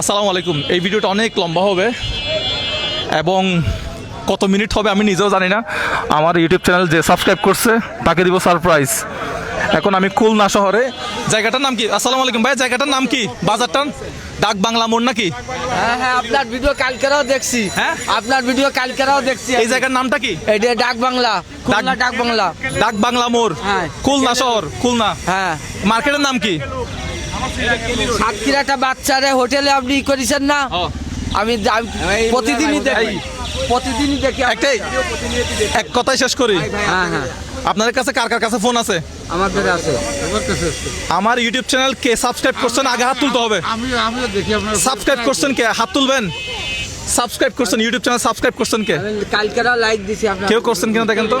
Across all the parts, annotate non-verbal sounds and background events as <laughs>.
আসসালামু আলাইকুম। এই ভিডিওটা অনেক লম্বা হবে এবং কত মিনিট হবে আমি নিজেও জানি না। আমার ইউটিউব চ্যানেল যে সাবস্ক্রাইব করছে তাকে দিব সারপ্রাইজ। এখন আমি খুলনা শহরে। জায়গাটার নাম কি? আসসালামু আলাইকুম ভাই জায়গাটার নাম কি? বাজারটার? ডাক বাংলা মোড় নাকি? হ্যাঁ হ্যাঁ আপনার ভিডিও কালকেরাও দেখছি। হ্যাঁ? আপনার ভিডিও কালকেরাও দেখছি। এই জায়গার নামটা কি? এটা ডাক বাংলা খুলনা ডাক বাংলা। ডাক বাংলা মোড় হ্যাঁ। খুলনা শহর খুলনা। হ্যাঁ। মার্কেটের নাম কি? সাতক্ষীরাটা বাচ্চারে হোটেলে আপনি করেছেন না? আমি আমি প্রতিদিনই দেখি। প্রতিদিনই দেখি। একটাই। এক কথাই শেষ করি। হ্যাঁ হ্যাঁ। আপনাদের কাছে কার কার কাছে ফোন আছে? আমাদের আছে। আমার ইউটিউব চ্যানেল কে সাবস্ক্রাইব করছেন? আগে হাত তুলতে হবে। আমি আমিও দেখি আপনার সাবস্ক্রাইব করছেন কে? হাত তুলবেন। সাবস্ক্রাইব করছেন ইউটিউব চ্যানেল সাবস্ক্রাইব করছেন কে? কালকেরাও লাইক দিছি আপনার। কেউ করছেন কিনা দেখেন তো?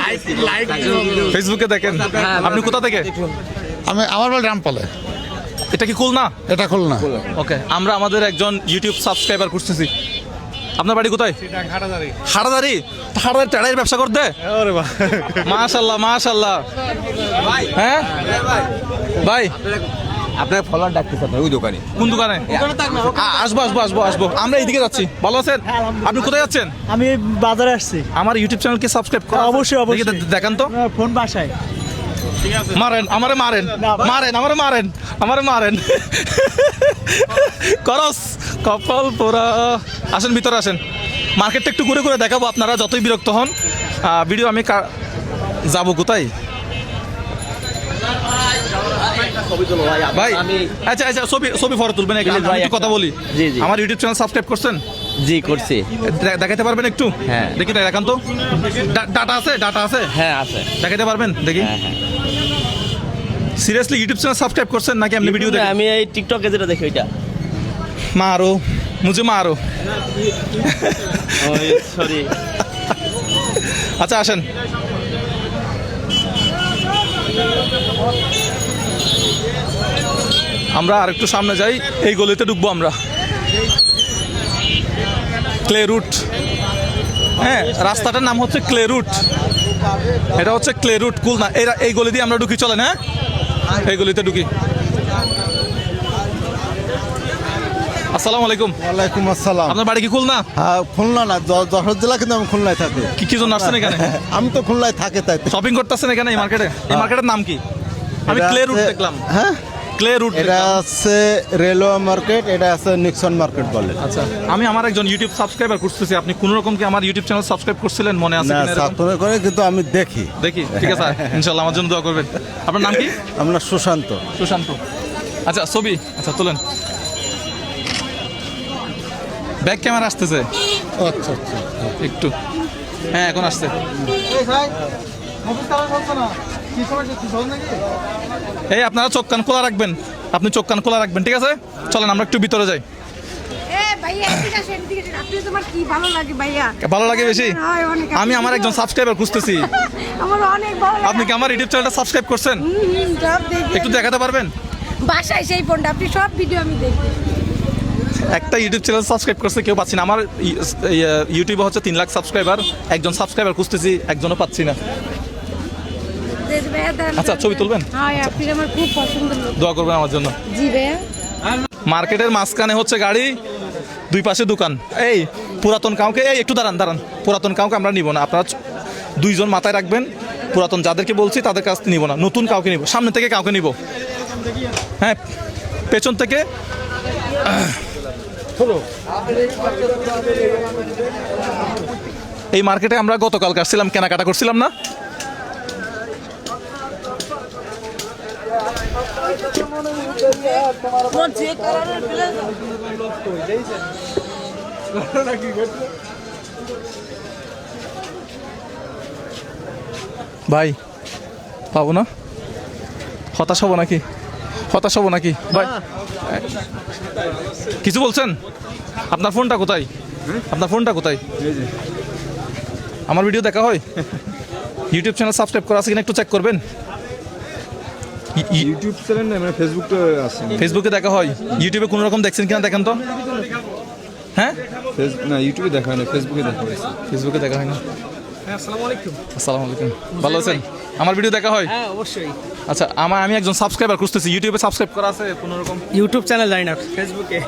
ফেসবুকে দেখেন। হ্যাঁ, আপনি কোথা থেকে? আমি আমার বাড়ি রামপালে। এটা কি খুলনা? এটা খুলনা। ওকে আমরা আমাদের একজন ইউটিউব সাবস্ক্রাইবার করতেছি আপনার বাড়ি কোথায়? হাটাদারি। হাটাদারি? টেড়াইয়ের ব্যবসা করতে? মাশাল্লাহ মাশাল্লাহ হ্যাঁ? ভাই। আপনার ফলোয়ার ডাকতেছে আপনার ওই দোকানে। কোন দোকানে? আসব আসব আসব আসব। আমরা এইদিকে যাচ্ছি। ভালো আছেন? আপনি কোথায় যাচ্ছেন? আমি বাজারে আসছি। আমার ইউটিউব চ্যানেলকে সাবস্ক্রাইব করা অবশ্যই, অবশ্যই। দেখি দেখান তো। ফোন বাসায়। মারেন আমারে মারেন মারেন আমারে মারেন আমারে মারেন। করস কপাল পোড়া। আসেন ভিতরে আসেন। মার্কেটটা একটু ঘুরে ঘুরে দেখাবো আপনারা যতই বিরক্ত হন। ভিডিও আমি যাব কোথায়? ভাই আচ্ছা আচ্ছা ছবি ছবি ফটো তুলবেন কথা বলি। আমার ইউটিউব চ্যানেল সাবস্ক্রাইব করছেন? জি করছি। দে- দেখাতে পারবেন একটু? হ্যাঁ। দেখি দেখান তো ডাটা আছে? ডাটা আছে? হ্যাঁ আছে। দেখাতে পারবেন? দেখি। হ্যাঁ হ্যাঁ। সিরিয়াসলি ইউটিউব চ্যানেল সাবস্ক্রাইব করছেন নাকি আপনি ভিডিও দেখেন? আমি এই টিকটকে যেটা দেখি ওইটা। মারো। মুঝে মারো। সরি আচ্ছা আসেন। আমরা আরেকটু সামনে যাই। এই গলিতে ঢুকবো আমরা। ক্লে রুট হ্যাঁ রাস্তাটার নাম হচ্ছে ক্লে রুট এটা হচ্ছে ক্লে রুট কুলনা। এই রা- এই গলি দিয়ে আমরা ঢুকি চলেন হ্যাঁ? এই গলিতে ঢুকি। আসসালামু আলাইকুম। ওয়ালাইকুম আসসালাম। আপনার বাড়ি কি খুলনা? হ্যাঁ খুলনা না যশোর জেলা কিন্তু আমি খুলনায় থাকি। কি কি জন্য আসছেন এখানে? <laughs> আমি তো খুলনায় থাকি তাই। শপিং করতেছেন এখানে এই মার্কেটে এই মার্কেটের নাম কি? আমি ক্লে রুট দেখলাম। হ্যাঁ? ক্লে রুট এটা আছে রেলওয়ে মার্কেট এটা আছে নিক্সন মার্কেট বলে। আচ্ছা আমি আমার একজন ইউটিউব সাবস্ক্রাইবার করতেছি আপনি কোন রকম কি আমার ইউটিউব চ্যানেল সাবস্ক্রাইব করছিলেন? মনে আছে না? সাতরে করে কিন্তু আমি দেখি। দেখি ঠিক আছে ইনশাল্লাহ আমার জন্য দোয়া করবেন। আপনার নাম কি? আমরা সুশান্ত। সুশান্ত। আচ্ছা ছবি আচ্ছা তোলেন। ব্যাক ক্যামেরা আসতেছে। আচ্ছা আচ্ছা। একটু। হ্যাঁ এখন আসছে। এই আপনারা চোখ কান খোলা রাখবেন। আপনি চোখ কান খোলা রাখবেন ঠিক আছে? চলেন আমরা একটু ভিতরে যাই। ভালো লাগে বেশি? আমি আমার একজন সাবস্ক্রাইবার খুঁজতেছি। <laughs> আপনি কি আমার ইউটিউব চ্যানেলটা সাবস্ক্রাইব করছেন? একটু দেখাতে পারবেন? বাসায় সেই ফোনটা আপনি সব ভিডিও আমি দেখি। একটা ইউটিউব চ্যানেল সাবস্ক্রাইব করছে কেউ পাচ্ছি না। আমার ই- ই- ইউটিউবে হচ্ছে তিন লাখ সাবস্ক্রাইবার একজন সাবস্ক্রাইবার খুঁজতেছি একজনও পাচ্ছি না। আচ্ছা, ছবি তুলবেন? হ্যাঁ লোক। দোয়া করবেন আমার জন্য। মার্কেটের মাঝখানে হচ্ছে গাড়ি দুই পাশে দোকান। এই পুরাতন কাউকে এই একটু দাঁড়ান দাঁড়ান। পুরাতন কাউকে আমরা নিব না। আপনারা দুইজন মাথায় রাখবেন। পুরাতন যাদেরকে বলছি তাদের কাছ থেকে নিব না। নতুন কাউকে নিব। সামনে থেকে কাউকে নিব। হ্যাঁ পেছন থেকে। এই মার্কেটে আমরা গতকাল আসছিলাম কেনাকাটা করছিলাম না? ভাই পাবো না? হতাশ হব নাকি? হতাশ হব নাকি? ভাই কিছু বলছেন? আপনার ফোনটা কোথায়? আপনার ফোনটা কোথায়? আমার ভিডিও দেখা হয়? ইউটিউব চ্যানেল সাবস্ক্রাইব করা আছে কিনা একটু চেক করবেন? ইউটিউব চ্যানেল না মানে ফেসবুকটা আছে। ফেসবুকে দেখা হয়? ইউটিউবে কোনো রকম দেখছেন কিনা দেখেন তো? হ্যাঁ? ফেস- না ইউটিউবে দেখা হয় না ফেসবুকে দেখা হয়েছে। ফেসবুকে দেখা হয় না আসসালামু আলাইকুম। ভালো আছেন? আমার ভিডিও দেখা হয়? হ্যাঁ অবশ্যই। আচ্ছা আমার আমি একজন সাবস্ক্রাইবার খুঁজতেছি। ইউটিউবে সাবস্ক্রাইব করা আছে কোনো রকম? ইউটিউব চ্যানেল জানি না ফেসবুকে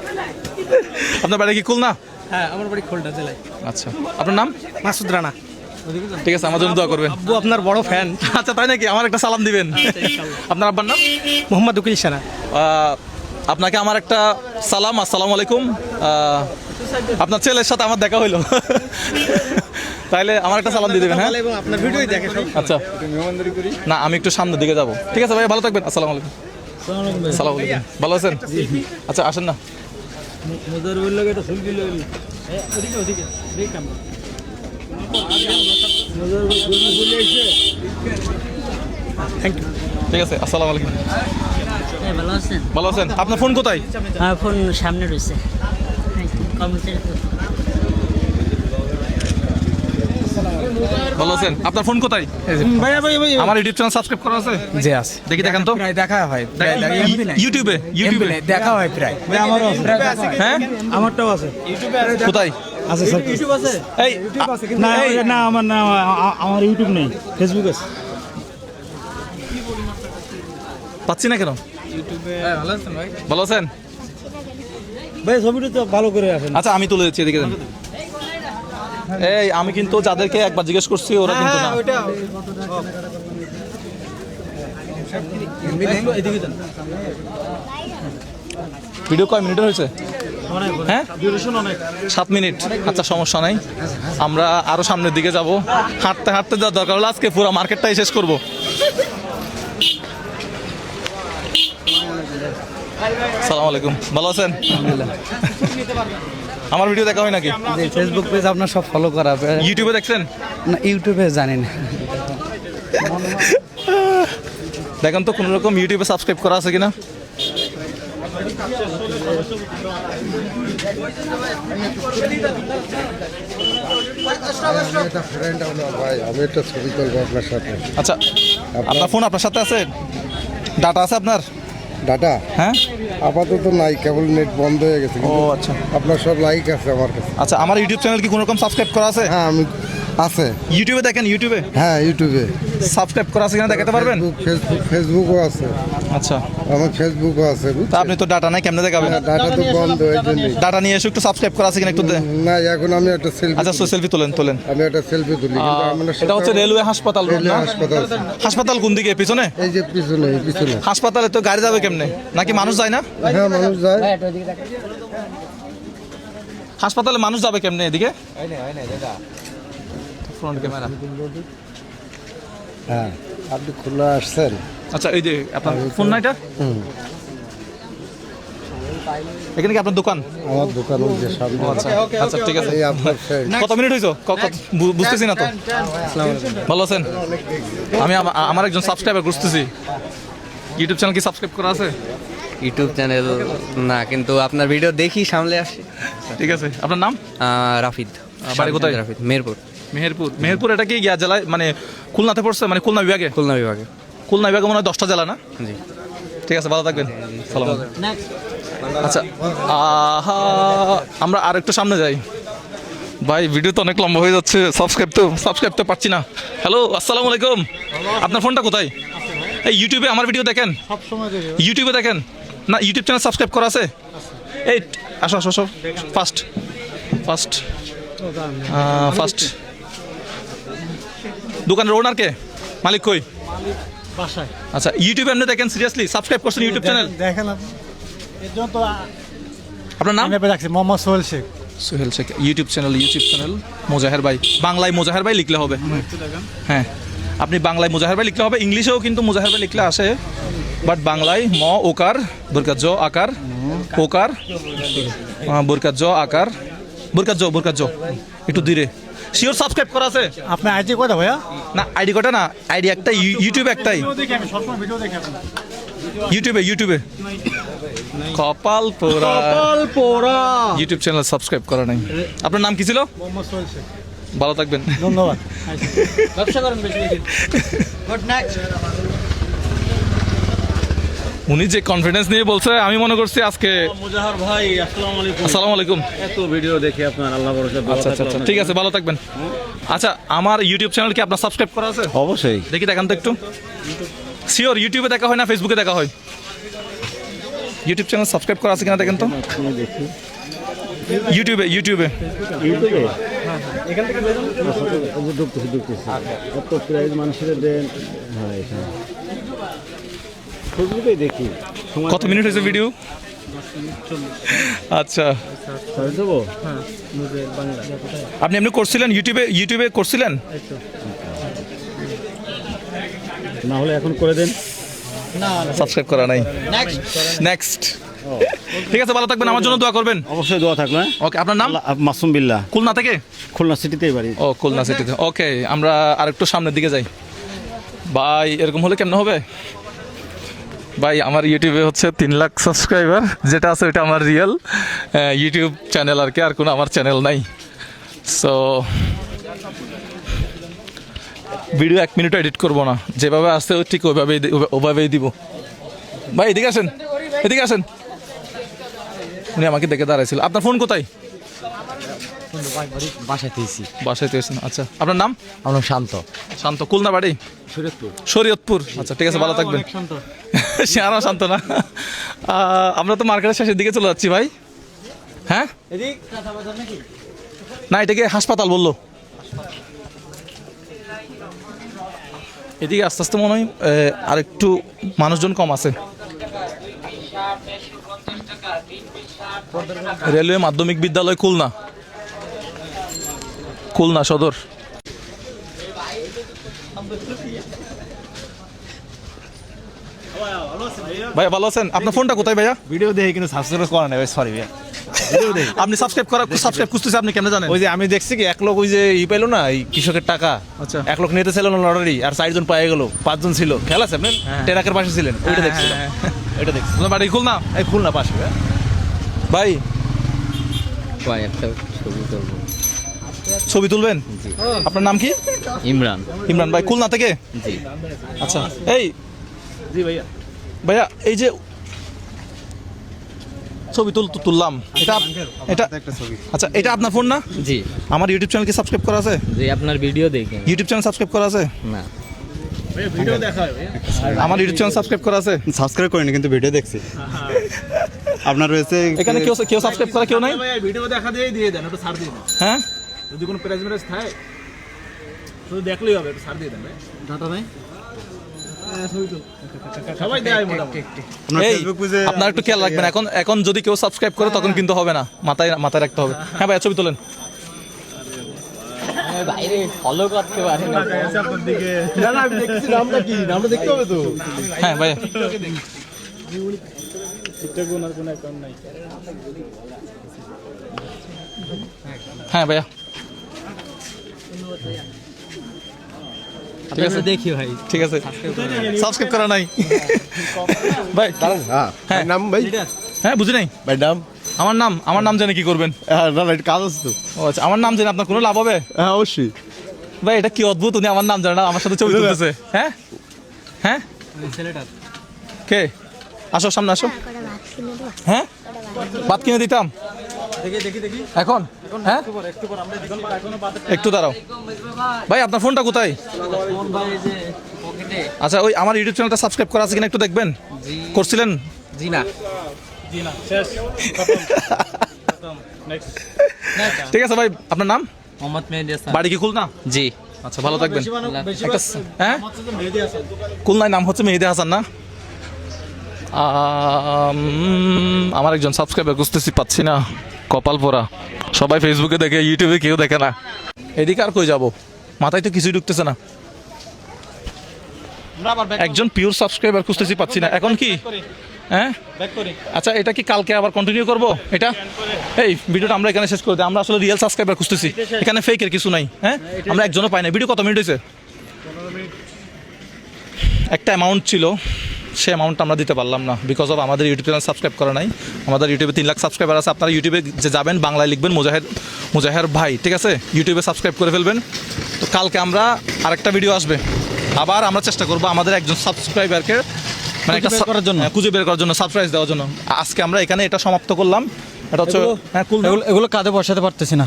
আপনার বাড়ি কি খুলনা? হ্যাঁ আমার বাড়ি খোলটা জেলায়। আচ্ছা। আপনার নাম? মাসুদ রানা। ঠিক আছে আমার জন্য দোয়া করবেন। আব্বু আপনার বড় ফ্যান আচ্ছা তাই নাকি? আমার একটা সালাম দিবেন। আপনার আব্বার নাম? মোহাম্মদ উকিল সানা আপনাকে আমার একটা সালাম আসসালামু আলাইকুম। আপনার ছেলের সাথে আমার দেখা হইল। তাইলে আমার একটা সালাম দিয়ে দেবেন হ্যাঁ? এবং আপনার ভিডিওই দেখে সব। আচ্ছা। না আমি একটু সামনের দিকে যাব। ঠিক আছে ভাই ভালো থাকবেন। আসসালামু আলাইকুম। সালাম আলাইকুম। ভালো আছেন? আচ্ছা আসেন না। ঠিক আছে আসসালামু আলাইকুম। ভালো আছেন? ভালো আছেন? আপনার ফোন কোথায়? আমার ফোন সামনে রয়েছে। কর্মচারী ভালো আছেন? আপনার ফোন কোথায়? ভাইয়া ভাই ভাই আমার ইউটিউব চ্যানেল সাবস্ক্রাইব করা আছে? জি আছে। দেখি দেখেন তো। প্রায় দেখা হয় ইউটিউবে ইউটিউবে দেখা হয়। প্রায়। আমারও হ্যাঁ? আমারটাও আছে। কোথায়? আছে স্যার ইউটিউব আছে এই না এই, না আমার না আমার ইউটিউব নেই ফেসবুক আছে। পাচ্ছি না কেন? ভালো আছেন? ভাই ছবিটা তো ভালো করে আসেন। আচ্ছা আমি তুলে দিচ্ছি এদিকে দেন। এই আমি কিন্তু যাদেরকে একবার জিজ্ঞেস করছি ওরা কিন্তু না। ভিডিও কয় মিনিট হয়েছে? হ্যাঁ? সাত মিনিট। আচ্ছা সমস্যা নাই। আমরা আরও সামনের দিকে যাব। হাঁটতে হাঁটতে যা দরকার হলো। আজকে পুরো মার্কেটটাই শেষ করব। সালাম আলাইকুম। ভালো আছেন? আমার ভিডিও দেখা হয় নাকি? ফেসবুক পেজ আপনার সব ফলো করা ইউটিউবে দেখছেন? না ইউটিউবে জানি না। দেখেন তো কোনো রকম ইউটিউবে সাবস্ক্রাইব করা আছে কিনা? ভাই আমি একটা ছবি তুলবো আপনার সাথে আচ্ছা আপনার ফোন আপনার সাথে আছে? ডাটা আছে আপনার? ডাটা? হ্যাঁ? আপাতত নাই কেবল নেট বন্ধ হয়ে গেছে ও আচ্ছা। আপনার সব লাইক আছে আমার কাছে। আচ্ছা আমার ইউটিউব চ্যানেল কি কোনো রকম সাবস্ক্রাইব করা আছে? হ্যাঁ আমি আছে। ইউটিউবে দেখেন ইউটিউবে হ্যাঁ ইউটিউবে সাবস্ক্রাইব করা আছে কিনা দেখাতে পারবেন? ফেসবুক ফেসবুক ফেসবুকও আছে। আচ্ছা। আমার ফেসবুকও আছে তা আপনি তো ডাটা নাই কেমনে দেখাবেন? ডাটা তো বন্ধ এই জন্যই ডাটা নিয়ে এসে। একটু সাবস্ক্রাইব করা আছে কিনা একটু না এখন আমি একটা সেলফি আচ্ছা সো সেলফি তোলেন তোলেন। আমি একটা সেলফি তুলি কিন্তু আমার এটা হচ্ছে রেলওয়ে হাসপাতাল না? হাসপাতাল হাসপাতাল কোন দিকে পিছনে? এই যে পিছনে এই পিছনে। হাসপাতালে তো গাড়ি যাবে কেমনে? নাকি মানুষ যায় না? হ্যাঁ মানুষ যায়। হাসপাতালে মানুষ যাবে কেমনে এদিকে? ফ্রন্ট ক্যামেরা হ্যাঁ আপনি খোলা আসছেন? আচ্ছা এই যে আপনার ফোন না এটা এখানে কি আপনার দোকান? আমার দোকান ওই যে সামনে। আচ্ছা আচ্ছা ঠিক আছে। এই আপনার সেই- কত মিনিট হয়েছে বুঝতেছি না তো। ভালো আছেন? আমি আমার একজন সাবস্ক্রাইবার খুঁজতেছি। ইউটিউব চ্যানেল কি সাবস্ক্রাইব করা আছে? ইউটিউব চ্যানেল না কিন্তু আপনার ভিডিও দেখি সামনে আসি। ঠিক আছে। আপনার নাম? রাফিদ। বাড়ি কোথায়? রাফিদ মেহেরপুর। মেহেরপুর। মেহেরপুর এটা কি গিয়া জেলায়? মানে খুলনাতে পড়ছে? মানে খুলনা বিভাগে? খুলনা বিভাগে। খুলনা বিভাগে মনে হয় দশটা জেলা না? জি। ঠিক আছে ভালো থাকবেন। সালাম আচ্ছা আহা, আমরা আর একটু সামনে যাই। ভাই ভিডিও তো অনেক লম্বা হয়ে যাচ্ছে সাবস্ক্রাইব তো সাবস্ক্রাইব তো পাচ্ছি না। হ্যালো আসসালামু আলাইকুম। আপনার ফোনটা কোথায়? এই ইউটিউবে আমার ভিডিও দেখেন? ইউটিউবে দেখেন? না ইউটিউব চ্যানেল সাবস্ক্রাইব করা আছে? এই আসো আসো আসো। ফার্স্ট ফার্স্ট ফার্স্ট দোকানের ওনার কে? মালিক কই? বাসায়। আচ্ছা ইউটিউবে এমনি দেখেন সিরিয়াসলি সাবস্ক্রাইব করছেন ইউটিউব চ্যানেল দেখেন আপনি। আপনার নাম? রাখছি Mohammad Sohel Sheikh. Sohel Sheikh YouTube channel YouTube channel Mojaher ভাই। বাংলায় মোজাহের ভাই লিখলে হবে। হ্যাঁ। আপনি বাংলায় মোজাহের ভাই লিখলে হবে ইংলিশেও কিন্তু মোজাহের ভাই লিখলে আসে। বাট বাংলায় ম ওকার বোরকাত জ আকার ওকার আহ, বোরকাত জ আকার বোরকাত জ বোরকাত জ একটু ধীরে। শিওর সাবস্ক্রাইব করা আছে। আপনার আইডি কয়টা ভাইয়া? না আইডি কটা না? আইডি একটাই ইউ- ইউটিউবে একটাই। ইউটিউবে ইউটিউবে কপাল পোড়া। পোড়া। ইউটিউব চ্যানেল সাবস্ক্রাইব করা নাই। আপনার নাম কি ছিল? মোহাম্মদ সোহেল শেখ। ভালো থাকবেন। ধন্যবাদ। <laughs> <laughs> উনি যে কনফিডেন্স নিয়ে বলছে আমি মনে করছি আজকে মুজাহার ভাই আসসালামু আলাইকুম। আসসালামু আলাইকুম। এত ভিডিও দেখি আপনার আল্লাহ ভরসা আচ্ছা আচ্ছা আচ্ছা ঠিক আছে ভালো থাকবেন। আচ্ছা আমার ইউটিউব চ্যানেল কি আপনার সাবস্ক্রাইব করা আছে? অবশ্যই। দেখি দেখান তো একটু। শিওর ইউটিউবে দেখা হয় না ফেসবুকে দেখা হয়? ইউটিউব চ্যানেল সাবস্ক্রাইব করা আছে কিনা দেখেন তো। ইউটিউবে ইউটিউবে ঢুকতেছি এত প্রাইজ মানুষের দেন? হ্যাঁ এখানে। ফেসবুকেই দেখি। কত মিনিট হয়েছে ভিডিও আচ্ছা। আপনি এমনি করছিলেন ইউটিউবে ইউটিউবে করছিলেন? না হলে এখন করে দেন। সাবস্ক্রাইব করা নাই। নেক্সট ঠিক আছে ভালো থাকবেন আমার জন্য দোয়া করবেন। অবশ্যই দোয়া থাকল হ্যাঁ? ওকে আপনার নাম? মাসুম বিল্লাহ। খুলনা থেকে? খুলনা সিটিতেই বাড়ি। ও খুলনা সিটিতে। ওকে আমরা আরেকটু সামনের দিকে যাই। ভাই এরকম হলে কেমন হবে? ভাই আমার ইউটিউবে হচ্ছে তিন লাখ সাবস্ক্রাইবার যেটা আছে ওটা আমার রিয়েল ইউটিউব চ্যানেল আর কি আর কোনো আমার চ্যানেল নাই। সো ভিডিও এক মিনিটও এডিট করব না। যেভাবে আসছে ও ঠিক ওইভাবেই ওভাবেই দিব। ভাই এদিকে আসেন এদিকে আসেন। উনি আমাকে দেখে দাঁড়াইছিল। আপনার ফোন কোথায়? বাসায় বাসায় আচ্ছা আপনার নাম? আমার নাম শান্ত। শান্ত খুলনা বাড়ি? শরীয়তপুর। আচ্ছা ঠিক আছে ভালো থাকবেন। আরও শান্ত না আমরা তো মার্কেটের শেষের দিকে চলে যাচ্ছি ভাই। হ্যাঁ? না এটাকে হাসপাতাল বলল। এদিকে আস্তে আস্তে মনে হয় আহ, আরেকটু মানুষজন কম আছে। রেলওয়ে মাধ্যমিক বিদ্যালয় খুলনা। খুলনা সদর। ভাইয়া ভালো আছেন? আপনার ফোনটা কোথায় ভাইয়া? ভিডিও দেখে কিন্তু সাবস্ক্রাইব করা নেই সরি ভাইয়া। আপনি সাবস্ক্রাইব করা সাবস্ক্রাইব খুঁজতেছে আপনি কেন জানেন? ওই যে আমি দেখছি কি এক লোক ওই যে ই পাইলো না এই কৃষকের টাকা। আচ্ছা। এক লোক নিতে ছিল না লটারি আর চারজন পায়ে গেল পাঁচজন ছিল। খেলা আছে আপনার টেরাকের পাশে ছিলেন ওইটা দেখছিলাম। এটা দেখছি আপনার বাড়ি খুলনা? এই খুলনা পাশে ভাইয়া। ভাই। ভাই একটা ছবি করব ছবি তুলবেন? আপনার নাম কি? ইমরান। ইমরান ভাই খুলনা থেকে? জি। আচ্ছা এই। জি ভাইয়া। ভাইয়া এই যে ছবি তুল তুললাম। এটা এটা আচ্ছা এটা আপনার ফোন না? জি। আমার ইউটিউব চ্যানেল কি সাবস্ক্রাইব করা আছে? জি আপনার ভিডিও দেখি। ইউটিউব চ্যানেল সাবস্ক্রাইব করা আছে? না। আমার ইউটিউব চ্যানেল সাবস্ক্রাইব করা আছে? সাবস্ক্রাইব করেনি কিন্তু ভিডিও দেখছি। আপনার রয়েছে এখানে কেউ কেউ সাবস্ক্রাইব করা কেউ নাই? ভিডিও দেখা দিয়ে দিয়ে দেন একটু ছাড় দিয়ে হ্যাঁ? যদি কোনো প্রাইজ ম্যারেজ থাকে শুধু দেখলেই হবে একটু ছাড় দিয়ে দেন ডাটা নাই সবাই দেয় মোটামুটি এই আপনারা একটু খেয়াল রাখবেন এখন এখন যদি কেউ সাবস্ক্রাইব করে তখন কিন্তু হবে না। মাথায় মাথায় রাখতে হবে। হ্যাঁ ভাই ছবি তোলেন। বাইরে ফলো করতে পারি না। নামটা কি? নামটা দেখতে হবে তো। হ্যাঁ ভাই হ্যাঁ ভাইয়া। ঠিক আছে। দেখি ভাই। ঠিক আছে। সাবস্ক্রাইব করা নাই। ভাই হ্যাঁ। নাম ভাই? হ্যাঁ বুঝি নাই। ভাই নাম? আমার নাম আমার নাম জেনে কি করবেন। হ্যাঁ না না এটা কাজ আছে তো। ও আচ্ছা আমার নাম জেনে আপনার কোনো লাভ হবে? হ্যাঁ অবশ্যই। ভাই এটা কি অদ্ভুত উনি আমার নাম জানে না আমার সাথে ছবি তুলতেছে। হ্যাঁ? হ্যাঁ? কে? আসো সামনে আসো। হ্যাঁ? ভাত কিনে দিতাম? এখন? হ্যাঁ? একটু দাঁড়াও। ভাই আপনার ফোনটা কোথায়? আচ্ছা ওই আমার ইউটিউব চ্যানেলটা সাবস্ক্রাইব করা আছে কিনা একটু দেখবেন? করছিলেন? জি না। ঠিক আছে ভাই আপনার নাম? মোহাম্মদ মেহেদি হাসান। বাড়ি কি খুলনা? জি। আচ্ছা ভালো থাকবেন। একটা হ্যাঁ? খুলনায় নাম হচ্ছে মেহেদি হাসান না? আমার একজন সাবস্ক্রাইবার খুঁজতেছি পাচ্ছি না। কপাল পোড়া। সবাই ফেসবুকে দেখে ইউটিউবে কেউ দেখে না। এদিকে আর কই যাব? মাথায় তো কিছুই ঢুকতেছে না। একজন পিওর সাবস্ক্রাইবার খুঁজতেছি পাচ্ছি না। এখন কি? হ্যাঁ? আচ্ছা এটা কি কালকে আবার কন্টিনিউ করব? এটা? এই ভিডিওটা আমরা এখানে শেষ করে দিই। আমরা আসলে রিয়েল সাবস্ক্রাইবার খুঁজতেছি। এখানে ফেকের কিছু নাই হ্যাঁ? আমরা একজনও পাই না ভিডিও কত মিনিট হয়েছে? একটা অ্যামাউন্ট ছিল। সে অ্যামাউন্টটা আমরা দিতে পারলাম না বিকজ অফ আমাদের ইউটিউব চ্যানেল সাবস্ক্রাইব করা নাই। আমাদের ইউটিউবে তিন লাখ সাবস্ক্রাইবার আছে আপনারা ইউটিউবে যে যাবেন বাংলায় লিখবেন মুজাহেদ মুজাহের ভাই ঠিক আছে? ইউটিউবে সাবস্ক্রাইব করে ফেলবেন। তো কালকে আমরা আরেকটা ভিডিও আসবে। আবার আমরা চেষ্টা করব আমাদের একজন সাবস্ক্রাইবারকে মানে একটা করার জন্য। খুঁজে বের করার জন্য সারপ্রাইজ দেওয়ার জন্য। আজকে আমরা এখানে এটা সমাপ্ত করলাম। এটা হচ্ছে হ্যাঁ এগুলো এগুলো কাঁধে বসাতে পারতেছি না।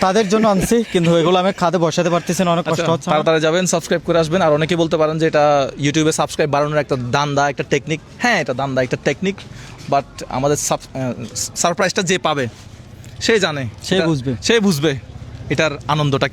তাদের জন্য আনছি কিন্তু এগুলো আমি খাদে বসাতে পারতেছি না অনেক কষ্ট আচ্ছা, হচ্ছে আমার। তাড়াতাড়ি যাবেন সাবস্ক্রাইব করে আসবেন আর অনেকে বলতে পারেন যে এটা ইউটিউবে সাবস্ক্রাইব বাড়ানোর একটা দান্দা একটা টেকনিক হ্যাঁ এটা দান্দা একটা টেকনিক বাট আমাদের সারপ্রাইজটা যে পাবে সে জানে সে বুঝবে। সে বুঝবে এটার আনন্দটা।